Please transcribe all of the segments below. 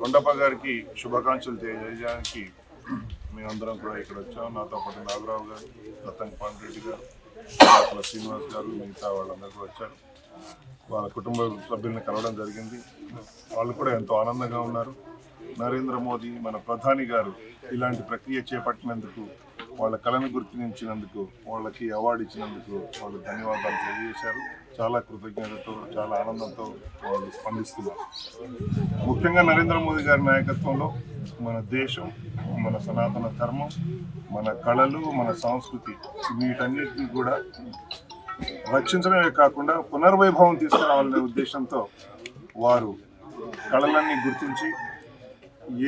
కొండప్ప గారికి శుభాకాంక్షలు తెలియజేయడానికి మేమందరం కూడా ఇక్కడ వచ్చాం. నాతో పాటు నాగరావు గారు రతన్ పాండ్రెడ్డి గారు డాక్టర్ శ్రీనివాస్ గారు మిగతా వాళ్ళందరూ కూడా వచ్చారు. వాళ్ళ కుటుంబ సభ్యుల్ని కలవడం జరిగింది. వాళ్ళు కూడా ఎంతో ఆనందంగా ఉన్నారు. నరేంద్ర మోదీ మన ప్రధాని గారు ఇలాంటి ప్రక్రియ చేపట్టినందుకు వాళ్ళ కళను గుర్తించినందుకు వాళ్ళకి అవార్డు ఇచ్చినందుకు వాళ్ళు ధన్యవాదాలు తెలియజేశారు. చాలా కృతజ్ఞతతో చాలా ఆనందంతో వాళ్ళు స్పందిస్తున్నారు. ముఖ్యంగా నరేంద్ర మోదీ గారి నాయకత్వంలో మన దేశం మన సనాతన ధర్మం మన కళలు మన సంస్కృతి వీటన్నిటిని కూడా రక్షించడమే కాకుండా పునర్వైభవం తీసుకురావాలనే ఉద్దేశంతో వారు కళలన్నీ గుర్తించి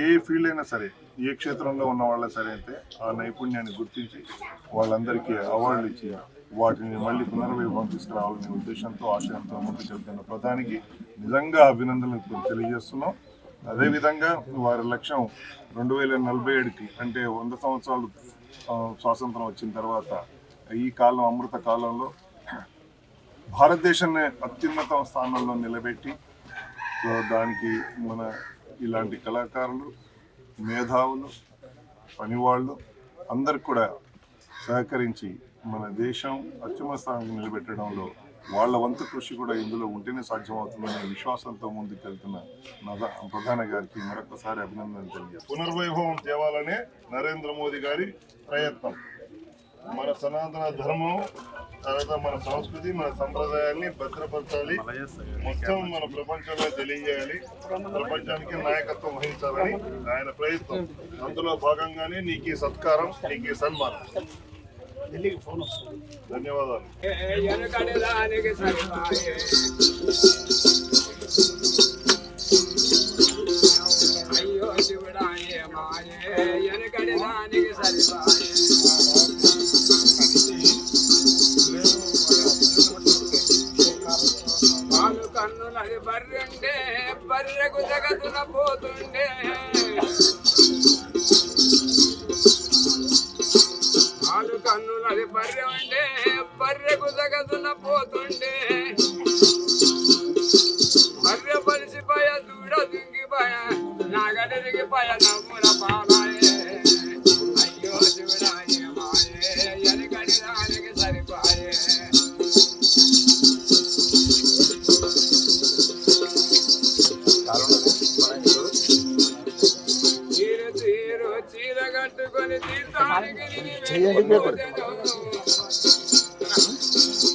ఏ ఫీల్డ్ అయినా సరే ఏ క్షేత్రంలో ఉన్న వాళ్ళ సరే అయితే ఆ నైపుణ్యాన్ని గుర్తించి వాళ్ళందరికీ అవార్డులు ఇచ్చి వాటిని మళ్ళీ పునర్వైభవం తీసుకురావాలనే ఉద్దేశంతో ఆశయంతో ముందుకు వెళ్తున్న ప్రధానికి నిజంగా అభినందనలు తెలియజేస్తున్నాం. అదేవిధంగా వారి లక్ష్యం రెండు వేల నలభై ఏడుకి అంటే వంద సంవత్సరాలు స్వాతంత్రం వచ్చిన తర్వాత ఈ కాలం అమృత కాలంలో భారతదేశాన్ని అత్యున్నత స్థానంలో నిలబెట్టి దానికి మన ఇలాంటి కళాకారులు మేధావులు పనివాళ్ళు అందరికి కూడా సహకరించి మన దేశం అత్యుమ స్థానానికి నిలబెట్టడంలో వాళ్ళ వంతు కృషి కూడా ఇందులో ఉంటేనే సాధ్యమవుతుందనే విశ్వాసంతో ముందుకు వెళ్తున్న ప్రధాన ప్రధాని గారికి మరొకసారి అభినందనలు తెలియజేస్తాను పునర్వైభవం తేవాలనే నరేంద్ర మోదీ గారి ప్రయత్నం. మన సనాతన ధర్మం తర్వాత మన సంస్కృతి మన సంప్రదాయాల్ని భద్రపరచాలి మొత్తం మన ప్రపంచంలో తెలియజేయాలి ప్రపంచానికి నాయకత్వం వహించాలని ఆయన ప్రయత్నం అందులో భాగంగానే నీకు ఈ సత్కారం నీకు ఈ సన్మానం ధన్యవాదాలు పాలు బర్రెండే బర్రెకు జగదున పోతుండే. పాలు కన్నులది బర్రె ఉండే బర్రెకు జగదున పోతుండే. బర్రె పలిసిపోయ దూడ దుంగిపోయ నాగడిరిగిపోయ నమ్ముల పాల చీర కట్టుకొని తీర్థానికి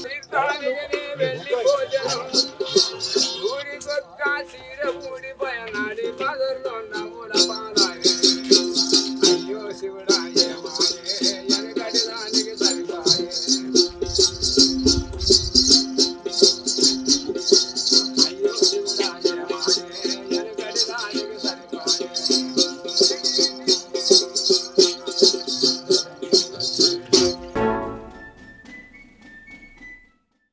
తీర్థానికి నీ వెళ్ళిపోతాను ఊడి కొక్క చీర ఊడి పయనాడి పదర్లో నవ్వుల పాదాయే